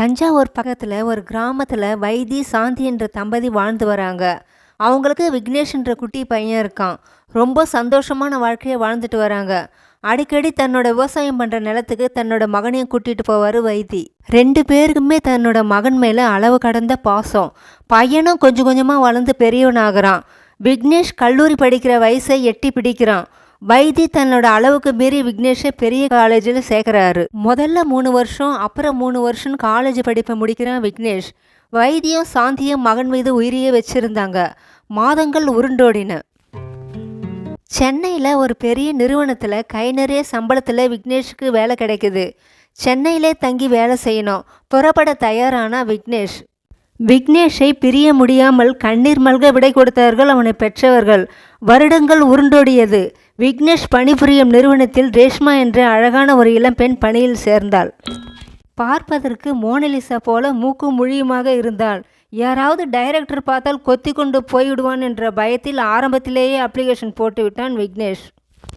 தஞ்சாவூர் பக்கத்தில் ஒரு கிராமத்தில் வைத்தி சாந்தி என்ற தம்பதி வாழ்ந்து வராங்க. அவங்களுக்கு விக்னேஷ் என்ற குட்டி பையன் இருக்கான். ரொம்ப சந்தோஷமான வாழ்க்கையை வாழ்ந்துட்டு வராங்க. அடிக்கடி தன்னோட விவசாயம் பண்ணுற நிலத்துக்கு தன்னோட மகனையும் கூட்டிகிட்டு போவார் வைத்தி ரெண்டு பேருக்குமே தன்னோட மகன் மேலே அளவு கடந்த பாசம். பையனும் கொஞ்சம் கொஞ்சமாக வளர்ந்து பெரியவனாகிறான். விக்னேஷ் கல்லூரி படிக்கிற வயசை எட்டி பிடிக்கிறான். வைத்தி தன்னோட அளவுக்கு மீறி விக்னேஷை பெரிய காலேஜில் சேர்க்குறாரு. முதல்ல மூணு வருஷம் அப்புறம் மூணு வருஷம் காலேஜ் படிப்பை முடிக்கிறான் விக்னேஷ். வைத்தியம் சாந்தியும் மகன் மீது உயிரியே வச்சிருந்தாங்க. மாதங்கள் உருண்டோடின. சென்னையில் ஒரு பெரிய நிறுவனத்தில் கை நிறைய சம்பளத்தில் விக்னேஷுக்கு வேலை கிடைக்குது. சென்னையிலே தங்கி வேலை செய்யணும். புறப்பட தயாரான விக்னேஷ். விக்னேஷை பிரிய முடியாமல் கண்ணீர் மல்க விடை கொடுத்தார்கள் அவனை பெற்றவர்கள். வருடங்கள் உருண்டோடியது. விக்னேஷ் பணிபுரியும் நிறுவனத்தில் ரேஷ்மா என்ற அழகான ஒரு இளம்பெண் பணியில் சேர்ந்தாள். பார்ப்பதற்கு மோனலிசா போல மூக்கும் முழியுமாக இருந்தாள். யாராவது டைரக்டர் பார்த்தால் கொத்தி கொண்டு போய்விடுவான் என்ற பயத்தில் ஆரம்பத்திலேயே அப்ளிகேஷன் போட்டுவிட்டான் விக்னேஷ்.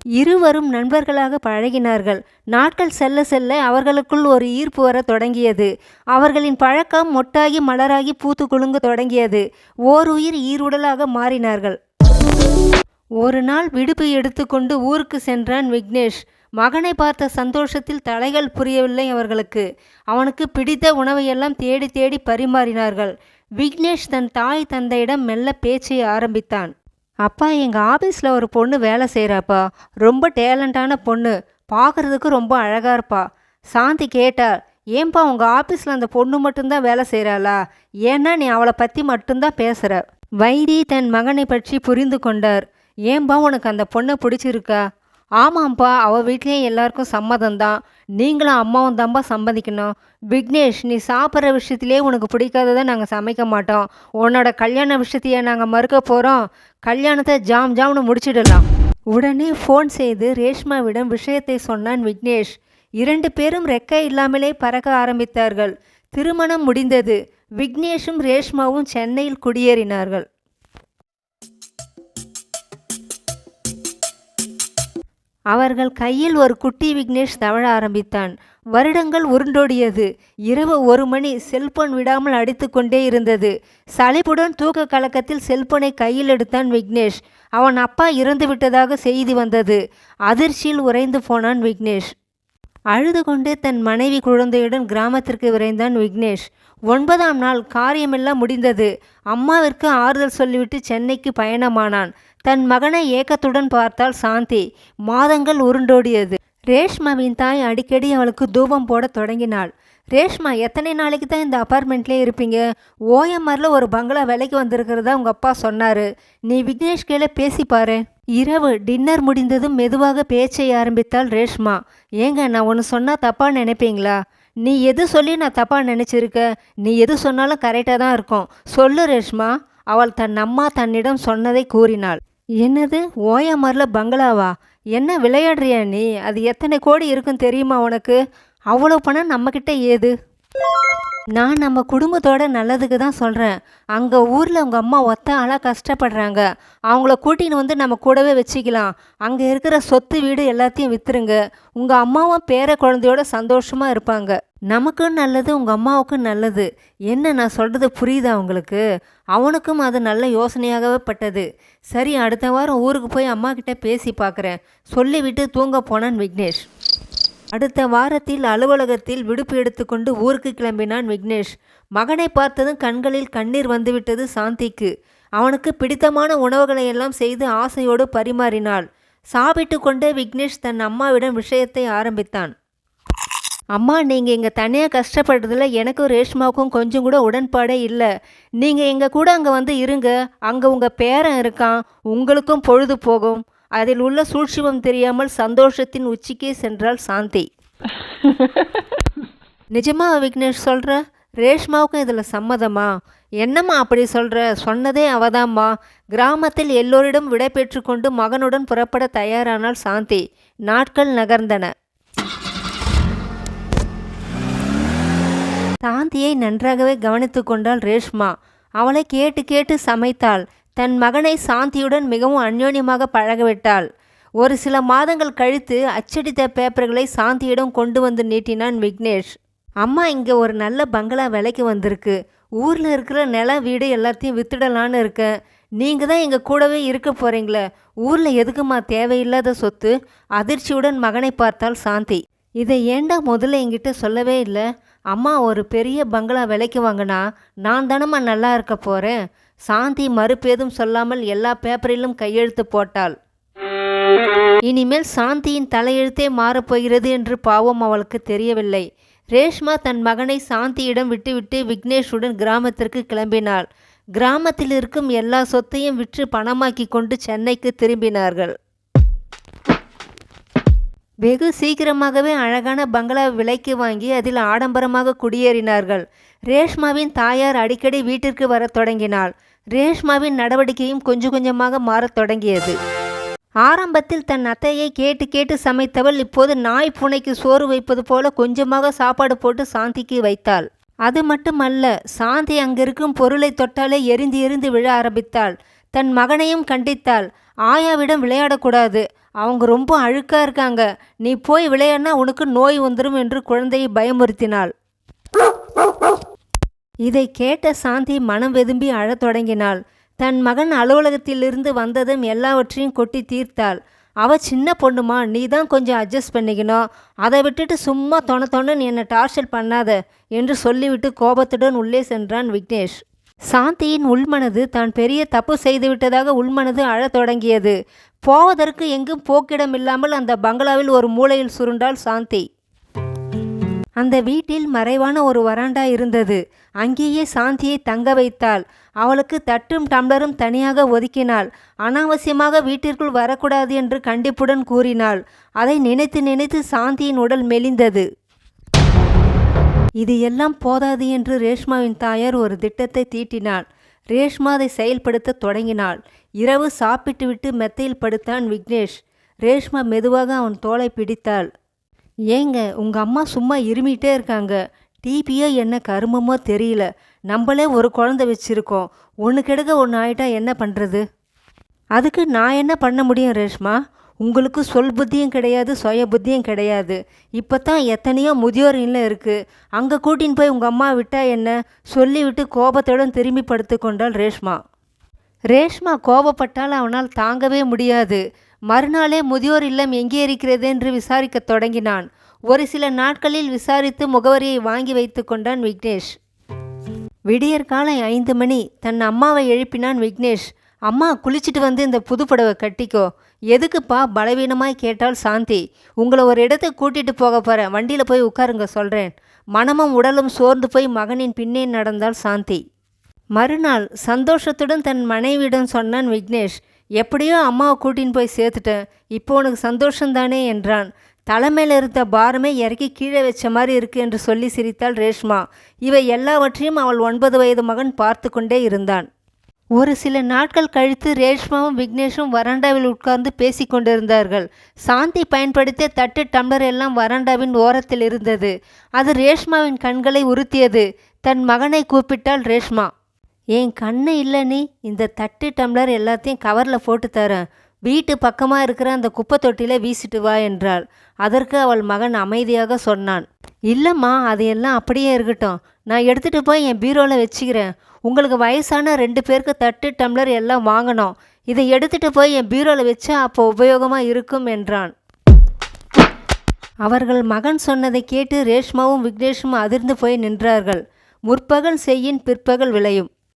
இருவரும் நண்பர்களாக பழகினார்கள். நாட்கள் செல்ல செல்ல அவர்களுக்குள் ஒரு ஈர்ப்பு வர தொடங்கியது. அவர்களின் பழக்கம் மொட்டாகி மலராகி பூத்து குலுங்க தொடங்கியது. ஓர் உயிர் ஈருடலாக மாறினார்கள். ஒரு நாள் விடுப்பு எடுத்துக்கொண்டு ஊருக்கு சென்றான் விக்னேஷ். மகனை பார்த்த சந்தோஷத்தில் தலைகள் புரியவில்லை அவர்களுக்கு. அவனுக்கு பிடித்த உணவையெல்லாம் தேடி தேடி பரிமாறினார்கள். விக்னேஷ் தன் தாய் தந்தையிடம் மெல்ல பேச்சை ஆரம்பித்தான். அப்பா எங்கள் ஆஃபீஸில் ஒரு பொண்ணு வேலை செய்கிறாப்பா ரொம்ப டேலண்டான பொண்ணு. பார்க்குறதுக்கு ரொம்ப அழகாக இருப்பா. சாந்தி கேட்டாள் ஏன்பா உங்கள் ஆஃபீஸில் அந்த பொண்ணு மட்டும்தான் வேலை செய்கிறாளா ஏன்னா நீ அவளை பற்றி மட்டும்தான் பேசுகிற வைரி தன் மகனை பற்றி புரிந்து கொண்டார். ஏன்பா உனக்கு அந்த பொண்ணை பிடிச்சிருக்கா? ஆமாம்ப்பா அவள் வீட்லேயும் எல்லாருக்கும் சம்மதம்தான். நீங்களும் அம்மாவும் தான்ப்பா சம்மதிக்கணும். விக்னேஷ் நீ சாப்பிட்ற விஷயத்திலே உனக்கு பிடிக்காததை நாங்கள் சமைக்க மாட்டோம். உன்னோட கல்யாண விஷயத்தையே நாங்கள் மறுக்க போகிறோம் கல்யாணத்தை ஜாம் ஜாம்னு முடிச்சிடலாம். உடனே ஃபோன் செய்து ரேஷ்மாவிடம் விஷயத்தை சொன்னான் விக்னேஷ். இரண்டு பேரும் ரெக்கை இல்லாமலே பறக்க ஆரம்பித்தார்கள். திருமணம் முடிந்தது. விக்னேஷும் ரேஷ்மாவும் சென்னையில் குடியேறினார்கள். அவர்கள் கையில் ஒரு குட்டி விக்னேஷ் தவழ ஆரம்பித்தான். வருடங்கள் உருண்டோடியது. இரவு ஒரு மணி செல்போன் விடாமல் அடித்துக்கொண்டே இருந்தது. சலிப்புடன் தூக்க கலக்கத்தில் செல்போனை கையில் எடுத்தான் விக்னேஷ். அவன் அப்பா இறந்து விட்டதாக செய்தி வந்தது. அதிர்ச்சியில் உறைந்து போனான் விக்னேஷ். அழுது கொண்டே தன் மனைவி குழந்தையுடன் கிராமத்திற்கு விரைந்தான் விக்னேஷ். ஒன்பதாம் நாள் காரியமெல்லாம் முடிந்தது. அம்மாவிற்கு ஆறுதல் சொல்லிவிட்டு சென்னைக்கு பயணமானான். தன் மகனை ஏக்கத்துடன் பார்த்தாள் சாந்தி. மாதங்கள் உருண்டோடியது. ரேஷ்மாவின் தாய் அடிக்கடி அவளுக்கு தூபம் போட தொடங்கினாள். ரேஷ்மா எத்தனை நாளைக்கு தான் இந்த அப்பார்ட்மெண்ட்லேயே இருப்பீங்க? ஓஎம்ஆரில் ஒரு பங்களா விலைக்கு வந்திருக்கிறதா உங்கள் அப்பா சொன்னார். நீ விக்னேஷ் கீழே பேசி பாரு. இரவு டின்னர் முடிந்ததும் மெதுவாக பேச்சை ஆரம்பித்தாள் ரேஷ்மா. ஏங்க நான் ஒன்று சொன்னால் தப்பாக நினைப்பீங்களா? நீ எது சொல்லி நான் தப்பாக நினச்சிருக்க? நீ எது சொன்னாலும் கரெக்டாக தான் இருக்கும். சொல்லு ரேஷ்மா. அவள் தன் அம்மா தன்னிடம் சொன்னதை கூறினாள். என்னது? ஓயாமரில் பங்களாவா? என்ன விளையாடுறியா நீ? அது எத்தனை கோடி இருக்கும் தெரியுமா உனக்கு? அவ்வளோ பணம் நம்மக்கிட்ட ஏது? நான் நம்ம குடும்பத்தோட நல்லதுக்கு தான் சொல்கிறேன் அங்கே ஊரில் உங்கள் அம்மா ஒத்த ஆளாக கஷ்டப்படுறாங்க. அவங்கள கூட்டின்னு வந்து நம்ம கூடவே வச்சுக்கலாம். அங்கே இருக்கிற சொத்து வீடு எல்லாத்தையும் விற்றுருங்க உங்கள் அம்மாவும் பேர குழந்தையோட சந்தோஷமாக இருப்பாங்க. நமக்கும் நல்லது உங்கள் அம்மாவுக்கும் நல்லது. என்ன நான் சொல்கிறது புரியுதா உங்களுக்கு? அவனுக்கும் அது நல்ல யோசனையாகவே பட்டது. சரி அடுத்த வாரம் ஊருக்கு போய் அம்மா கிட்டே பேசி பார்க்குறேன் சொல்லிவிட்டு தூங்க போனான் விக்னேஷ். அடுத்த வாரத்தில் அலுவலகத்தில் விடுப்பு எடுத்துக்கொண்டு ஊருக்கு கிளம்பினான் விக்னேஷ். மகனை பார்த்ததும் கண்களில் கண்ணீர் வந்துவிட்டது சாந்திக்கு. அவனுக்கு பிடித்தமான உணவுகளை எல்லாம் செய்து ஆசையோடு பரிமாறினாள். சாப்பிட்டு கொண்டே விக்னேஷ் தன் அம்மாவிடம் விஷயத்தை ஆரம்பித்தான். அம்மா நீங்கள் இங்கே தனியாக கஷ்டப்படுறதுல எனக்கும் ரேஷ்மாவுக்கும் கொஞ்சம் கூட உடன்பாடே இல்லை. நீங்கள் எங்கள் கூட அங்கே வந்து இருங்க. அங்கே உங்கள் பேரன் இருக்கான். உங்களுக்கும் பொழுது போகும். அதில் உள்ள சூழ்ச்சிமம் தெரியாமல் சந்தோஷத்தின் உச்சிக்கே சென்றாள் சாந்தி. நிஜமா விக்னேஷ் சொல்கிற ரேஷ்மாவுக்கும் இதில் சம்மதமா? என்னம்மா அப்படி சொல்கிற சொன்னதே அவதாம்மா. கிராமத்தில் எல்லோரிடம் விடை பெற்றுக்கொண்டு மகனுடன் புறப்பட தயாரானால் சாந்தி. நாட்கள் நகர்ந்தன. சாந்தியை நன்றாகவே கவனித்து கொண்டாள் ரேஷ்மா. அவளை கேட்டு கேட்டு சமைத்தாள். தன் மகனை சாந்தியுடன் மிகவும் அந்யோன்யமாக பழகவிட்டாள். ஒரு சில மாதங்கள் கழித்து அச்சடித்த பேப்பர்களை சாந்தியிடம் கொண்டு வந்து நீட்டினான் விக்னேஷ். அம்மா இங்கே ஒரு நல்ல பங்களா விலைக்கு வந்திருக்கு. ஊரில் இருக்கிற நில வீடு எல்லாத்தையும் வித்துடலான்னு இருக்கேன். நீங்கள் தான் எங்கள் கூடவே இருக்க போகிறீங்களே ஊரில் எதுக்குமா தேவையில்லாத சொத்து? அதிர்ச்சியுடன் மகனை பார்த்தால் சாந்தி. இதை ஏண்டா முதல்ல என்கிட்ட சொல்லவே இல்லை? அம்மா ஒரு பெரிய பங்களா விலைக்கு வாங்கினா நான் தானம்மா நல்லா இருக்க போகிறேன் சாந்தி மறுப்பேதும் சொல்லாமல் எல்லா பேப்பரிலும் கையெழுத்து போட்டாள். இனிமேல் சாந்தியின் தலையெழுத்தே மாறப்போகிறது என்று பாவம் அவளுக்கு தெரியவில்லை. ரேஷ்மா தன் மகனை சாந்தியிடம் விட்டுவிட்டு விக்னேஷுடன் கிராமத்திற்கு கிளம்பினாள். கிராமத்தில் இருக்கும் எல்லா சொத்தையும் விற்று பணமாக்கி கொண்டு சென்னைக்கு திரும்பினார்கள். வெகு சீக்கிரமாகவே அழகான பங்களா விலைக்கு வாங்கி அதில் ஆடம்பரமாக குடியேறினார்கள். ரேஷ்மாவின் தாயார் அடிக்கடி வீட்டிற்கு வரத் தொடங்கினாள். ரேஷ்மாவின் நடவடிக்கையும் கொஞ்சம் கொஞ்சமாக மாறத் தொடங்கியது. ஆரம்பத்தில் தன் அத்தையை கேட்டு கேட்டு சமைத்தவள் இப்போது நாய் பூனைக்கு சோறு வைப்பது போல கொஞ்சமாக சாப்பாடு போட்டு சாந்திக்கு வைத்தாள். அது மட்டுமல்ல சாந்தி அங்கிருக்கும் பொருளை தொட்டாலே எரிந்து எரிந்து விழ ஆரம்பித்தாள். தன் மகனையும் கண்டித்தாள். ஆயாவிடம் விளையாடக்கூடாது. அவங்க ரொம்ப அழுக்காக இருக்காங்க. நீ போய் விளையாடினா உனக்கு நோய் வந்துடும் என்று குழந்தையை பயமுறுத்தினாள். இதை கேட்ட சாந்தி மனம் வெதும்பி அழத் தொடங்கினாள். தன் மகன் அலுவலகத்திலிருந்து வந்ததும் எல்லாவற்றையும் கொட்டி தீர்த்தாள். அவ சின்ன பொண்ணுமா நீ தான் கொஞ்சம் அட்ஜஸ்ட் பண்ணிக்கணும். அதை விட்டுட்டு சும்மா தொண தொணன்னு என்னை டார்ச்சர் பண்ணாத என்று சொல்லிவிட்டு கோபத்துடன் உள்ளே சென்றான் விக்னேஷ். சாந்தியின் உள்மனது தான் பெரிய தப்பு செய்துவிட்டதாக உள்மனது அழத் தொடங்கியது. போவதற்கு எங்கும் போக்கிடம் இல்லாமல் அந்த பங்களாவில் ஒரு மூலையில் சுருண்டாள் சாந்தி. அந்த வீட்டில் மறைவான ஒரு வராண்டா இருந்தது. அங்கேயே சாந்தியை தங்க வைத்தாள். அவளுக்கு தட்டும் டம்ளரும் தனியாக ஒதுக்கினாள். அனாவசியமாக வீட்டிற்குள் வரக்கூடாது என்று கண்டிப்புடன் கூறினாள். அதை நினைத்து நினைத்து சாந்தியின் உடல் மெலிந்தது. இது எல்லாம் போதாது என்று ரேஷ்மாவின் தாயார் ஒரு திட்டத்தை தீட்டினாள். ரேஷ்மா அதை செயல்படுத்த தொடங்கினாள். இரவு சாப்பிட்டுவிட்டு மெத்தையில் படுத்தான் விக்னேஷ். ரேஷ்மா மெதுவாக அவன் தோலை பிடித்தாள். ஏங்க உங்கள் அம்மா சும்மா இருமிட்டே இருக்காங்க. டிபியோ என்ன கருமமோ தெரியல. நம்மளே ஒரு குழந்தை வச்சுருக்கோம். ஒன்று கெடுக்க ஒன்று ஆயிட்டா என்ன பண்ணுறது அதுக்கு நான் என்ன பண்ண முடியும் ரேஷ்மா? உங்களுக்கு சொல் புத்தியும் கிடையாது சுய புத்தியும் கிடையாது. இப்போ தான் எத்தனையோ முதியோர் இல்லம் இருக்குது அங்கே கூட்டின்னு போய் உங்கள் அம்மா விட்டா என்ன? சொல்லிவிட்டு கோபத்துடன் திரும்பி படுத்து கொண்டாள் ரேஷ்மா. ரேஷ்மா கோபப்பட்டால் அவனால் தாங்கவே முடியாது. மறுநாளே முதியோர் இல்லம் எங்கே இருக்கிறது என்று விசாரிக்கத் தொடங்கினான். ஒரு சில நாட்களில் விசாரித்து முகவரியை வாங்கி வைத்து கொண்டான் விக்னேஷ். விடியற் காலை ஐந்து மணி தன் அம்மாவை எழுப்பினான் விக்னேஷ். அம்மா குளிச்சுட்டு வந்து இந்த புதுப்படவை கட்டிக்கோ. எதுக்குப்பா பலவீனமாய் கேட்டால் சாந்தி. உங்களை ஒரு இடத்துக்கு கூட்டிட்டு போக போகிறேன் வண்டியில் போய் உட்காருங்க சொல்கிறேன் மனமும் உடலும் சோர்ந்து போய் மகனின் பின்னே நடந்தால் சாந்தி. மறுநாள் சந்தோஷத்துடன் தன் மனைவியிடம் சொன்னான் விக்னேஷ் எப்படியோ அம்மாவை கூட்டின்னு போய் சேர்த்துட்டேன். இப்போ உனக்கு சந்தோஷந்தானே என்றான். தலைமையில் இருந்த பாரமே இறக்கி கீழே வச்ச மாதிரி இருக்கு என்று சொல்லி சிரித்தாள் ரேஷ்மா. இவை எல்லாவற்றையும் அவள் ஒன்பது வயது மகன் பார்த்து கொண்டே இருந்தான். ஒரு சில நாட்கள் கழித்து ரேஷ்மாவும் விக்னேஷும் வராண்டாவில் உட்கார்ந்து பேசிக் கொண்டிருந்தார்கள். சாந்தி பயன்படுத்திய தட்டு டம்ளர் எல்லாம் வராண்டாவின் ஓரத்தில் இருந்தது. அது ரேஷ்மாவின் கண்களை உறுத்தியது. தன் மகனை கூப்பிட்டாள் ரேஷ்மா என் கண்ணு இல்லை நீ இந்த தட்டு டம்ளர் எல்லாத்தையும் கவரில் போட்டு தரேன். வீட்டு பக்கமாக இருக்கிற அந்த குப்பை தொட்டியில் வீசிட்டு வா என்றாள். அதற்கு அவள் மகன் அமைதியாக சொன்னான். இல்லைம்மா அது எல்லாம் அப்படியே இருக்கட்டும். நான் எடுத்துகிட்டு போய் என் பீரோவில் வச்சுக்கிறேன். உங்களுக்கு வயசான ரெண்டு பேருக்கு தட்டு டம்ளர் எல்லாம் வாங்கணும். இதை எடுத்துகிட்டு போய் என் பீரோவில் வச்சா அப்போ உபயோகமாக இருக்கும் என்றான். அவர்கள் மகன் சொன்னதை கேட்டு ரேஷ்மாவும் விக்னேஷும் அதிர்ந்து போய் நின்றார்கள். முற்பகல் செய்யின் பிற்பகல் விளையும்.